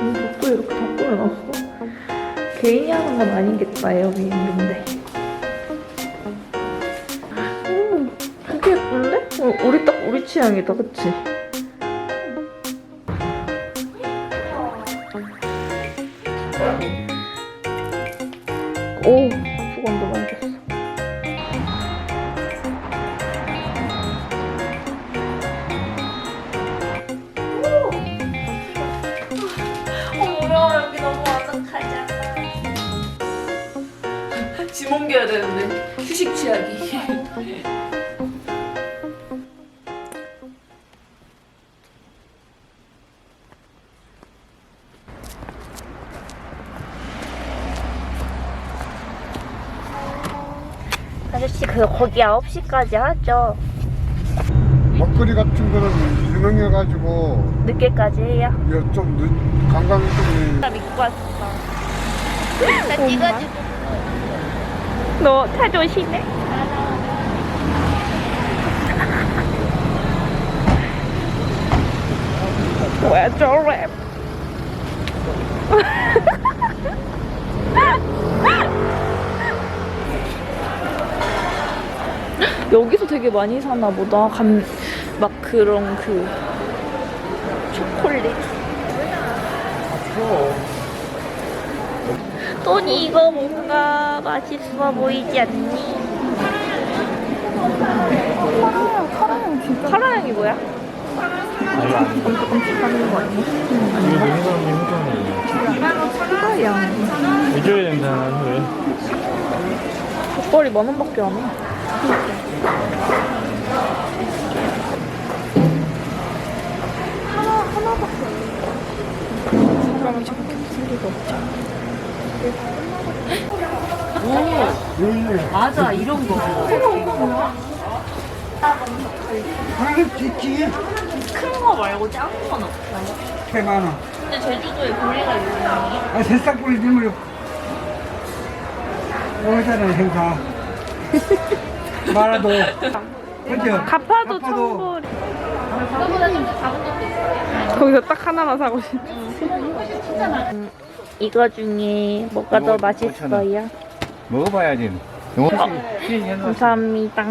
이 벽도 이렇게 다 꾸며놨어. 개인이 하는 건 아니겠다, 여기 있는데. 음, 되게 예쁜데? 어, 우리 딱 우리 취향이다, 그치? 오, 짐 옮겨야 되는데, 휴식 취하기. 아저씨, 그, 거기 9시까지 하죠? 먹거리 같은 거는 유명해가지고 늦게까지 해요? 이거 좀 늦, 관광 좀 나 믿고 왔어. 나 찍어주고 너 차 조심해. 왜 저래? 여기서 되게 많이 사나 보다. 감, 막 그런 그 초콜릿. 토니 이거 뭔가 맛있어 보이지 않니? 카라양 진짜 카라양이 뭐야? 엄청 끔찍하는 거 아니야? 이거 너무 사람이 카라양 해줘야 된다 왜? 족발이 만 원밖에 안 해. 맞아 이런 거 하나는 있지 큰 거 말고 작은 건 없어요. 개 많아 근데 제주도에 고리가 유명해요. 아 새싹 뿌리 들면 여기잖아 행사 마라도 그죠? 가파도. 청보리. 거기서 딱 하나만 사고 싶어. 이거 중에 뭐가 더 이거 맛있어요? 먹어봐야지. 감사합니다.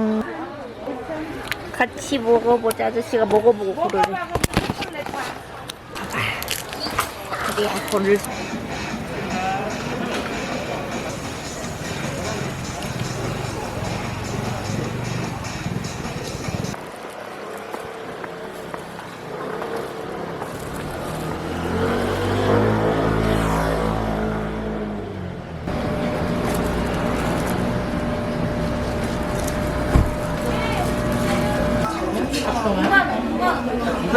같이 먹어보자. 아저씨가 먹어보고 그러래. 그래, 이거를.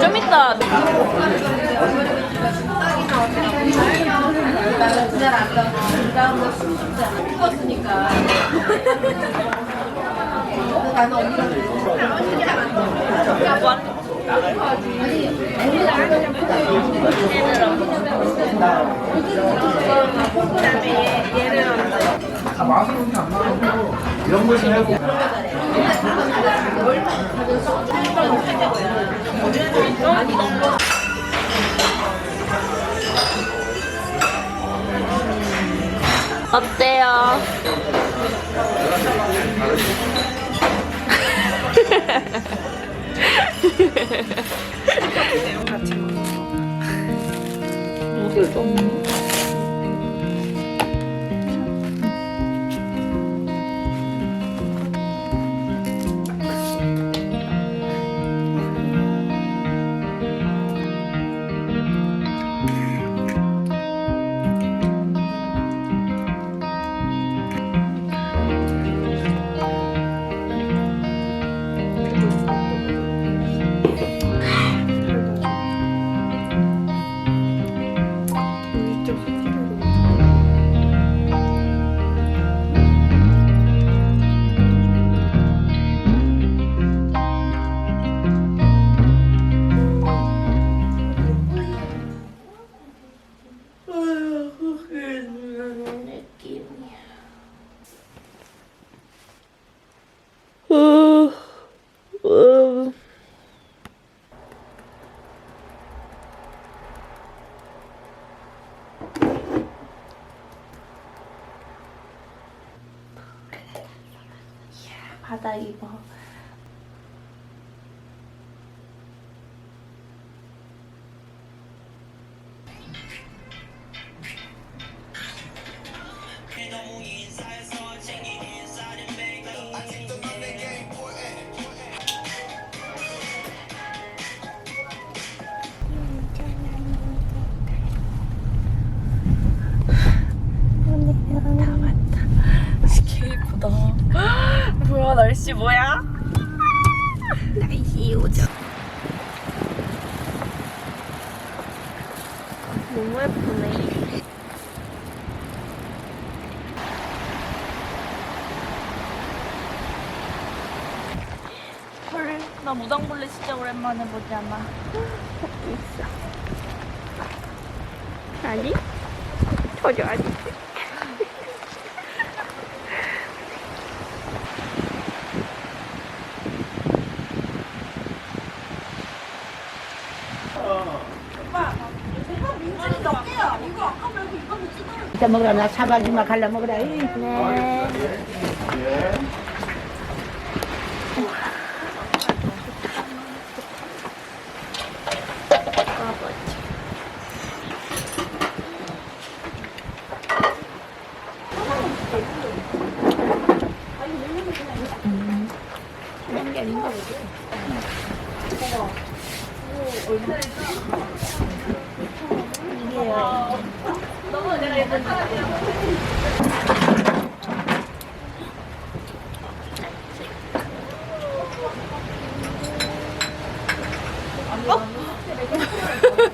좀 이따 어때요? 이게 어때요? 바닥 입어. 뭐야 날씨 뭐야? 날씨 요정. 너무 예쁘네. 헐, 나 무당벌레 진짜 오랜만에 보잖아. 있어. 아니? 전혀 아니지. 이따 먹으라 나 사발주마 갈라 먹으라 이. 네. 어?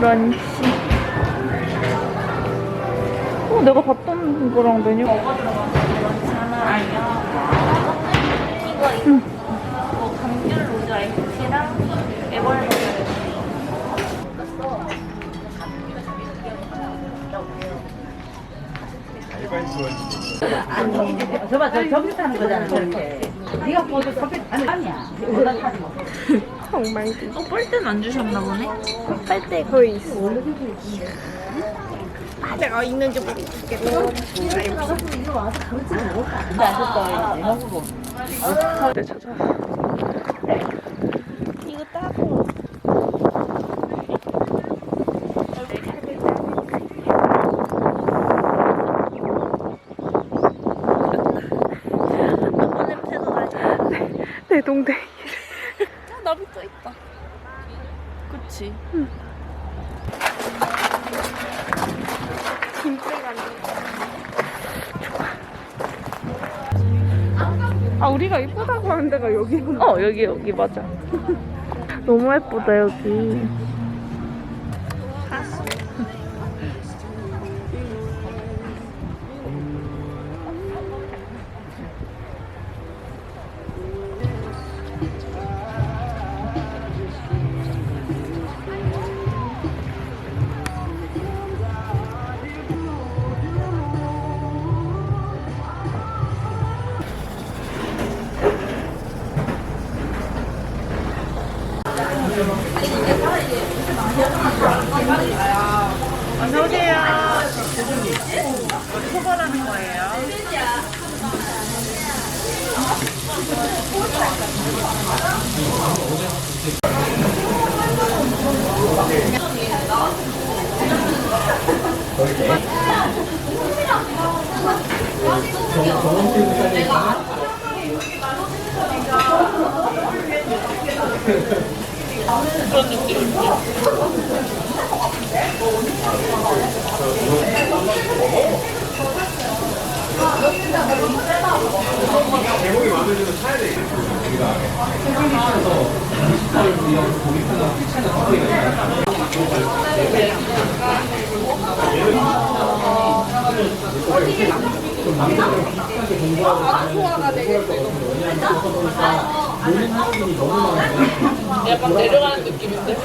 크런치. 어, 내가 봤던 거랑 메뉴. 뭐 아이스랑 애벌레. 저봐 저 저기 타는 거잖아 저렇게. 네가 보도 커피 아니야. 내가 거. 어, 뻘대는 안 주셨나 보네? 빨대 거의 있어. 내가 있는지 안 줬다. 먹고. 네, 찾아. 이거 따고. 아빠 냄새도 나지? 내 동댕이. 나비 또 있다. 그치? 아 우리가 이쁘다고 하는 데가 여기구나. 어, 여기, 여기, 맞아. 너무 예쁘다, 여기. 그런 느낌. 아, 내가 약간 내려가는 느낌인데?